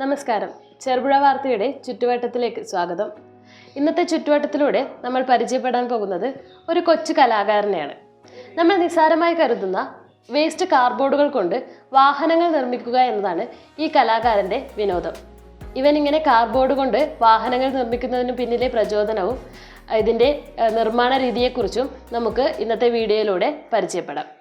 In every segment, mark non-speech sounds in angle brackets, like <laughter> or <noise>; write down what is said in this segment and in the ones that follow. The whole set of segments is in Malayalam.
നമസ്കാരം. ചെറുപുഴ വാർത്തയുടെ ചുറ്റുവട്ടത്തിലേക്ക് സ്വാഗതം. ഇന്നത്തെ ചുറ്റുവട്ടത്തിലൂടെ നമ്മൾ പരിചയപ്പെടാൻ പോകുന്നത് ഒരു കൊച്ചു കലാകാരനെയാണ്. നമ്മൾ നിസ്സാരമായി കരുതുന്ന വേസ്റ്റ് കാർഡ്ബോർഡുകൾ കൊണ്ട് വാഹനങ്ങൾ നിർമ്മിക്കുക എന്നതാണ് ഈ കലാകാരന്റെ വിനോദം. ഇവൻ ഇങ്ങനെ കാർഡ്ബോർഡ് കൊണ്ട് വാഹനങ്ങൾ നിർമ്മിക്കുന്നതിന് പിന്നിലെ പ്രചോദനവും ഇതിന്റെ നിർമ്മാണ രീതിയെക്കുറിച്ചും നമുക്ക് ഇന്നത്തെ വീഡിയോയിലൂടെ പരിചയപ്പെടാം.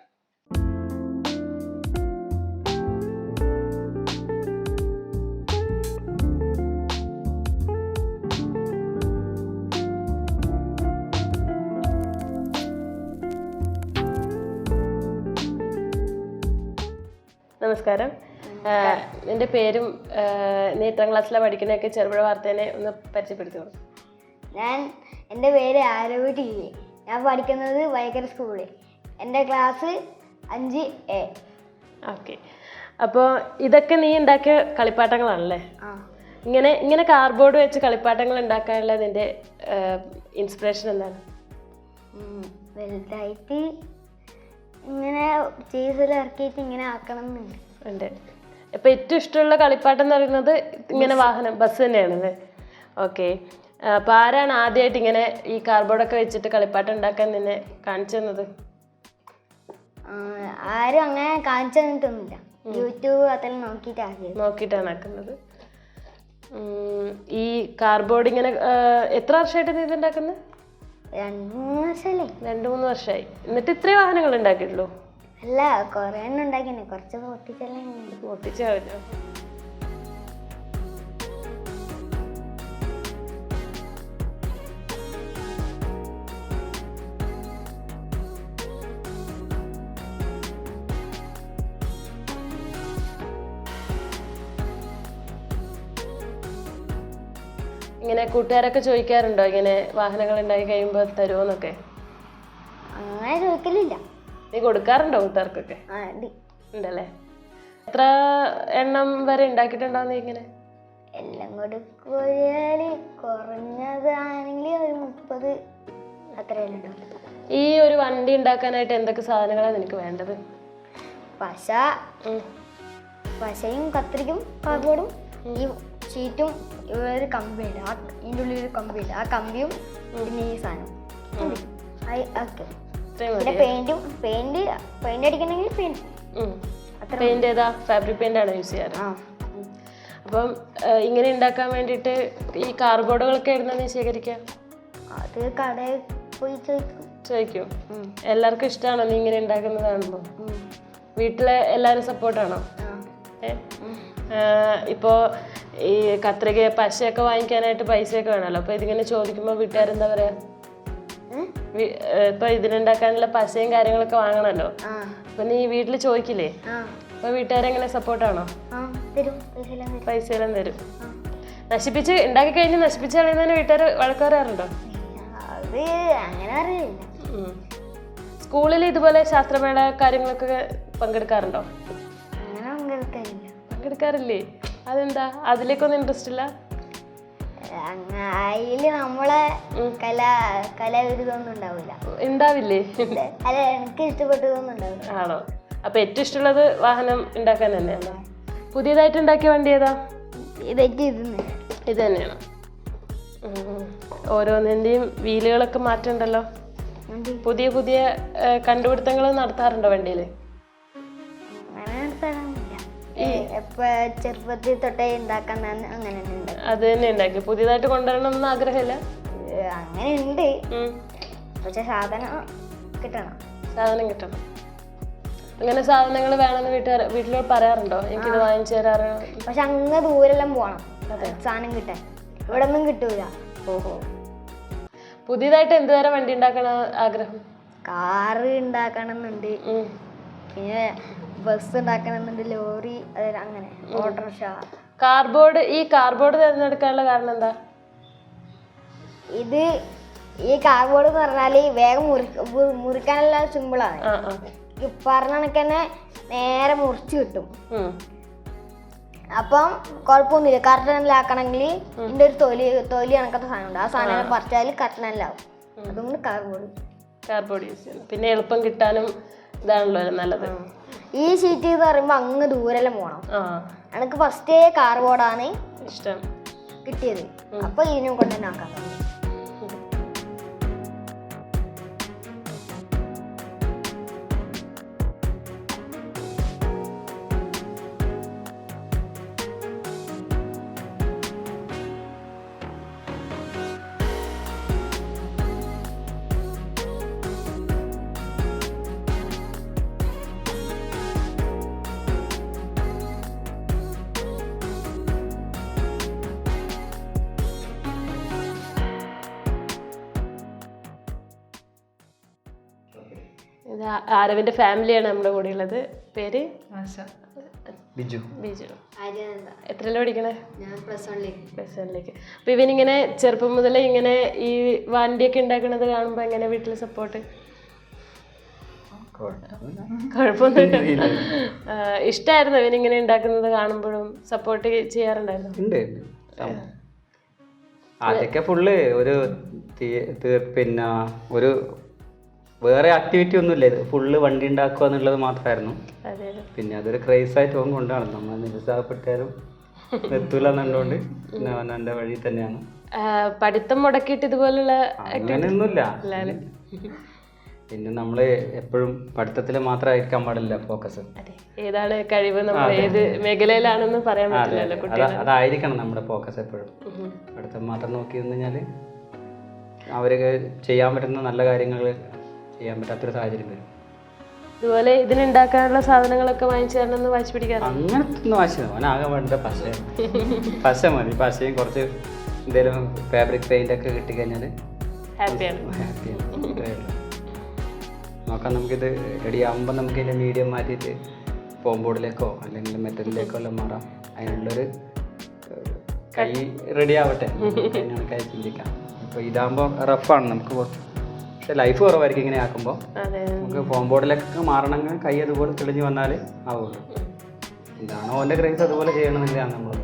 നമസ്കാരം. എന്റെ പേരും നേത്രം നീ എത്രാം ക്ലാസ്സിലാണ് പഠിക്കുന്നതൊക്കെ ചെറുപുഴ വാർത്തേനെ ഒന്ന് പരിചയപ്പെടുത്തിയോളൂ ഞാൻ എന്റെ പേര് ആരോഗ്യ ടി വി. ഞാൻ പഠിക്കുന്നത് വൈകര സ്കൂളിൽ. എന്റെ ക്ലാസ് അഞ്ച് എ. ഓക്കെ. അപ്പോൾ ഇതൊക്കെ നീ ഉണ്ടാക്കിയ കളിപ്പാട്ടങ്ങളാണല്ലേ? ഇങ്ങനെ ഇങ്ങനെ കാർഡ്ബോർഡ് വെച്ച് കളിപ്പാട്ടങ്ങൾ ഉണ്ടാക്കാനുള്ള നിന്റെ ഇൻസ്പിറേഷൻ എന്താണ്? വലുതായിട്ട് ഇങ്ങനെ ചീസിൽ ഇറക്കിയിട്ട് ഇങ്ങനെ ആക്കണം എന്നുണ്ട് ഉണ്ട്. ഇപ്പം ഏറ്റവും ഇഷ്ടമുള്ള കളിപ്പാട്ടം എന്ന് പറയുന്നത് ഇങ്ങനെ വാഹനം ബസ് തന്നെയാണ് തന്നെയാണല്ലേ? ഓക്കെ. അപ്പൊ ആരാണ് ആദ്യമായിട്ട് ഇങ്ങനെ ഈ കാർബോർഡൊക്കെ വെച്ചിട്ട് കളിപ്പാട്ടം ഉണ്ടാക്കാൻ നിന്നെ കാണിച്ചു തന്നത്? ആരും അങ്ങനെ കാണിച്ചു തന്നിട്ടൊന്നുമില്ല. യൂട്യൂബ് അതിൽ നോക്കിയിട്ട് ആക്കിയത് നോക്കിയിട്ടാണ് ആക്കുന്നത്. ഉം, ഈ കാർഡ്ബോർഡ് ഇങ്ങനെ ആ, എത്ര വർഷമായിട്ട് നീ ഇത് ഉണ്ടാക്കുന്നത് രണ്ട് മൂന്ന് വർഷമല്ലേ രണ്ട് മൂന്ന് വർഷമായി എന്നിട്ട് ഇത്രയും വാഹനങ്ങൾ ഉണ്ടാക്കിയിട്ടുള്ളൂ അല്ല കുറേ എണ്ണം ഉണ്ടാക്കിനെ കുറച്ച് പൊട്ടിച്ചല്ലേ പൊട്ടിച്ചാവില്ല ഇങ്ങനെ കൂട്ടുകാരൊക്കെ ചോദിക്കാറുണ്ടോ? ഇങ്ങനെ വാഹനങ്ങൾ ഉണ്ടായി കഴിയുമ്പോൾ തരുമോന്നൊക്കെ അങ്ങനെ ചോദിക്കലില്ല. നീ കൊടുക്കാറുണ്ടോ കൂട്ടുകാർക്കൊക്കെ? ആ ഉണ്ട്. ഉണ്ടല്ലേ? എത്ര എണ്ണം വരെ ഉണ്ടാക്കിയിട്ടുണ്ടാവും നീ ഇങ്ങനെ? എല്ലാം കൂടി പോയാൽ കുറഞ്ഞതാണെങ്കിൽ ഒരു മുപ്പത് അത്രയെല്ലാം ഉണ്ടാവും ഈ ഒരു വണ്ടി ഉണ്ടാക്കാനായിട്ട് എന്തൊക്കെ സാധനങ്ങളാണ് നിനക്ക് വേണ്ടത്? പശ ഉം. പശയും കത്രിക്കും കാർഡ്ബോർഡും ഈ ഷീറ്റും ഒരു കമ്പിയുണ്ട് ആ ഇതിന്റെ ഉള്ളിൽ ഒരു കമ്പിയുണ്ട് ആ കമ്പിയും പിന്നെ ഈ സാധനം ഓക്കെ. പിന്നെ പെയിന്റും പെയിന്റ് പെയിന്റ് അടിക്കണമെങ്കിൽ പെയിന്റ് പെയിന്റ് ഏതാ ഫാബ്രിക് പെയിന്റ് ആണ് യൂസ് ചെയ്യാറ്. അപ്പം ഇങ്ങനെ ഉണ്ടാക്കാൻ വേണ്ടിയിട്ട് ഈ കാർബോർഡുകളൊക്കെ എവിടുന്നാണ് ശേഖരിക്കുക അത് കടയിൽ പോയി ചോദിക്കും. ചോദിക്കും. എല്ലാവർക്കും ഇഷ്ടമാണോ നീ ഇങ്ങനെ ഉണ്ടാക്കുന്നതാണല്ലോ വീട്ടിലെ എല്ലാവരും സപ്പോർട്ടാണോ ഇപ്പോ ഇപ്പോൾ ഈ കത്രിക പശയൊക്കെ വാങ്ങിക്കാനായിട്ട് പൈസയൊക്കെ വേണമല്ലോ? അപ്പോൾ ഇതിങ്ങനെ ചോദിക്കുമ്പോൾ വീട്ടുകാരെന്താ പറയാ? ഇപ്പൊ ഇതിനുണ്ടാക്കാനുള്ള പശയും കാര്യങ്ങളൊക്കെ വാങ്ങണല്ലോ അപ്പൊ നീ വീട്ടിൽ ചോദിക്കില്ലേ? അപ്പൊ വീട്ടുകാരെങ്ങനെ സപ്പോർട്ടാണോ? പൈസ എല്ലാം തരും. നശിപ്പിച്ച് ഉണ്ടാക്കി കഴിഞ്ഞ് നശിപ്പിച്ച് കളയുന്നതിന് വീട്ടുകാർ വഴക്ക് പറയാറുണ്ടോ സ്കൂളിൽ ഇതുപോലെ ശാസ്ത്രമേള കാര്യങ്ങളൊക്കെ പങ്കെടുക്കാറുണ്ടോ? പങ്കെടുക്കാറില്ലേ? അതെന്താ? അതിലേക്കൊന്നും ഇൻട്രസ്റ്റ് ഇല്ല? അതിൽ നമ്മളെ കല കലാവിരുദ്ധമൊന്നും ഉണ്ടാവില്ല? ഉണ്ടാവില്ലേ അല്ല എനിക്ക് ഇഷ്ടപ്പെട്ടതൊന്നും ഉണ്ടാവില്ല. ആണോ? അപ്പൊ ഏറ്റവും ഇഷ്ടമുള്ളത് വാഹനം ഉണ്ടാക്കാൻ തന്നെയാണോ. പുതിയതായിട്ട് ഉണ്ടാക്കിയ വണ്ടി ഏതാ? ഇതൊക്കെ ഇതെന്ന് ഇത് തന്നെയാണ്. ഓരോന്നിന്റെയും വീലുകളൊക്കെ മാറ്റമുണ്ടല്ലോ പുതിയ പുതിയ കണ്ടുപിടുത്തങ്ങൾ നടത്താറുണ്ടോ വണ്ടിയിൽ ചെറുപ്പത്തിൽ തൊട്ടേ ഉണ്ടാക്കാൻ അങ്ങനെ അത് തന്നെ ഉണ്ടാക്കി. പുതിയതായിട്ട് കൊണ്ടുവരണം എന്ന് ആഗ്രഹമില്ല? അങ്ങനെ ഉണ്ട്. പക്ഷെ സാധനം കിട്ടണം. സാധനം കിട്ടണം. അങ്ങനെ സാധനങ്ങൾ വേണമെന്ന് വീട്ടുകാർ വീട്ടിൽ പറയാറുണ്ടോ? എനിക്കിത് വാങ്ങിച്ചു തരാറ്. പക്ഷെ അങ്ങ് ദൂരെല്ലാം പോകണം സാധനം കിട്ടാൻ. ഇവിടെ ഒന്നും കിട്ടൂല. ഓഹോ. പുതിയതായിട്ട് എന്ത് തരം വണ്ടി ഉണ്ടാക്കണ ആഗ്രഹം? കാറ് ഉണ്ടാക്കണമെന്നുണ്ട്. ഉം. പിന്നെ ബസ് ഉണ്ടാക്കണമെന്നുണ്ട് ലോറി അതായത് അങ്ങനെ ഓട്ടോറിക്ഷ കാർബോർഡ് ഈ കാർബോർഡ് തിരഞ്ഞെടുക്കാനുള്ള കാരണം എന്താ? ഇത് ഈ കാർബോർഡ് എന്ന് പറഞ്ഞാൽ വേഗം മുറിക്കാനുള്ള സിമ്പിളാണ് പറഞ്ഞ കണക്ക് തന്നെ നേരെ മുറിച്ച് കിട്ടും. അപ്പം കുഴപ്പമൊന്നുമില്ല. കർട്ടനിലാക്കണമെങ്കിൽ ഇതിന്റെ ഒരു തൊലി തൊലി കണക്കത്തെ സാധനം ഉണ്ട്. ആ സാധനം പറിച്ചാൽ കർട്ടനിലാവും അതുകൊണ്ട് കാർബോർഡ്. കാർബോർഡ് യൂസ് ചെയ്യുന്നു പിന്നെ എളുപ്പം കിട്ടാനും ഇതാണല്ലോ നല്ലത്. ഈ സീറ്റ് എന്ന് പറയുമ്പോൾ അങ്ങ് ദൂരെല്ലാം പോകണം ആ. എനിക്ക് ഫസ്റ്റേ കാർ ബോർഡാണ് ഇഷ്ടം. കിട്ടിയത്. അപ്പൊ ഇതിനും കൊണ്ട് തന്നെ ആക്കാൻ തുടങ്ങി ഇത് ആ- ആരവിന്റെ ഫാമിലിയാണ് നമ്മുടെ കൂടെ ഉള്ളത് പേര് ബിജു. ബിജു. എത്രയല്ല പഠിക്കണേ? ഞാൻ പ്ലസ് വണ്ണിലേക്ക് ഇവനിങ്ങനെ ചെറുപ്പം മുതലേ ഇങ്ങനെ ഈ വണ്ടിയൊക്കെ ഉണ്ടാക്കുന്നത് കാണുമ്പോ എങ്ങനെ വീട്ടിൽ സപ്പോർട്ട് കുഴപ്പമൊന്നുമില്ല. ഇഷ്ടമായിരുന്നു ഇവനിങ്ങനെ ഉണ്ടാക്കുന്നത് കാണുമ്പോഴും സപ്പോർട്ട് ചെയ്യാറുണ്ടായിരുന്നു. ഫുള്ള് ഒരു പിന്നെ ഒരു വേറെ ആക്ടിവിറ്റി ഒന്നുമില്ല. ഇത് ഫുള്ള് വണ്ടി ഉണ്ടാക്കുക എന്നുള്ളത് മാത്രമായിരുന്നു. പിന്നെ അതൊരു ക്രേസ് ആയിട്ട് പോകും കൊണ്ടാണ്. നമ്മൾ നിരുത്സാഹപ്പെട്ടാലും എത്തൂല എന്നുള്ളതുകൊണ്ട് പിന്നെ അവൻ എന്റെ വഴി തന്നെയാണ്. പഠിത്തം മുടക്കിയിട്ട് ഇതുപോലുള്ള അങ്ങനെയൊന്നുമില്ല. പിന്നെ നമ്മൾ എപ്പോഴും പഠിത്തത്തിൽ മാത്രമായിരിക്കാൻ പാടില്ല ഫോക്കസ് ഏതാണ് കഴിവ് നമ്മൾ ഏത് മേഖലയിലാണെന്ന് പറയാൻ പറ്റില്ലല്ലോ അതായിരിക്കണം നമ്മുടെ ഫോക്കസ് എപ്പോഴും. പഠിത്തം മാത്രം നോക്കി കഴിഞ്ഞാൽ കഴിഞ്ഞാൽ അവർക്ക് ചെയ്യാൻ പറ്റുന്ന നല്ല കാര്യങ്ങൾ ചെയ്യാൻ പറ്റാത്തൊരു സാഹചര്യം വരും. ഇതുപോലെ ഇതിനുണ്ടാക്കാനുള്ള സാധനങ്ങളൊക്കെ വാങ്ങിച്ചു തരണമെന്ന് വായിച്ചു പിടിക്കാറുണ്ട് അങ്ങനത്തെ ഒന്നും ആവശ്യമില്ല അവനാകെ വേണ്ട പശ. പശ മതി. പശയും കുറച്ച് എന്തെങ്കിലും ഫാബ്രിക് പെയിന്റ് ഒക്കെ കിട്ടിക്കഴിഞ്ഞാൽ ഹാപ്പിയാണ് നോക്കാം നമുക്കിത് റെഡി ആകുമ്പോൾ നമുക്ക് ഇതിന്റെ മീഡിയം മാറ്റിയിട്ട് ഫോം ബോർഡിലേക്കോ അല്ലെങ്കിൽ മെറ്റലിലേക്കോ എല്ലാം മാറാം. അതിനുള്ളൊരു കൈ റെഡി ആവട്ടെ. <laughs> അതിനാണ് കൈ ചിന്തിക്കാം. ഇപ്പോൾ ഇതാകുമ്പോൾ റഫാണ് നമുക്ക് കുറച്ച് പക്ഷെ ലൈഫ് കുറവായിരിക്കും ഇങ്ങനെ ആക്കുമ്പോൾ നമുക്ക് ഫോം ബോർഡിലേക്ക് മാറണമെങ്കിൽ കൈ അതുപോലെ തെളിഞ്ഞു വന്നാൽ ആവുള്ളൂ. ഇതാണോ ഓന്റെ ഗ്രേസ് അതുപോലെ ചെയ്യണമെന്നില്ലാണ് നമ്മൾ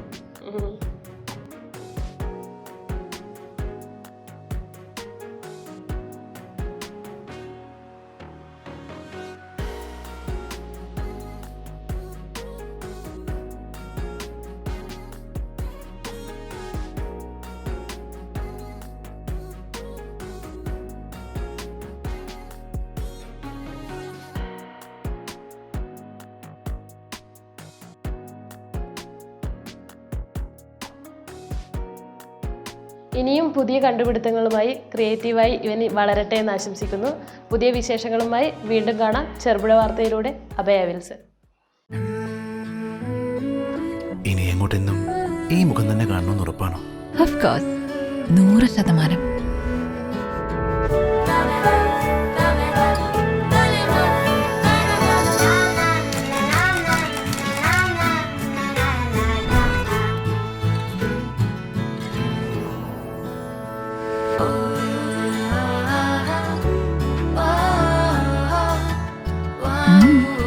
ഇനിയും പുതിയ കണ്ടുപിടുത്തങ്ങളുമായി ക്രിയേറ്റീവായി ഇവൻ വളരട്ടെ എന്ന് ആശംസിക്കുന്നു. പുതിയ വിശേഷങ്ങളുമായി വീണ്ടും കാണാം. ചെറുപുഴ വാർത്തയിലൂടെ അഭയ വിൽസൺ ഇനി എങ്ങോട്ടെന്നും ഈ മുഖം തന്നെ കാണണമെന്ന് ഉറപ്പാണോ? നൂറ് ശതമാനം.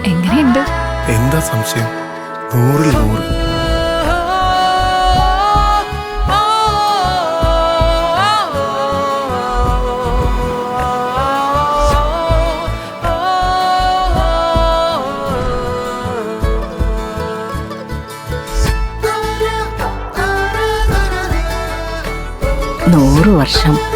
എങ്ങനെയുണ്ട്? എന്താ സംശയം? നൂറിൽ നൂറ്. നൂറ് വർഷം.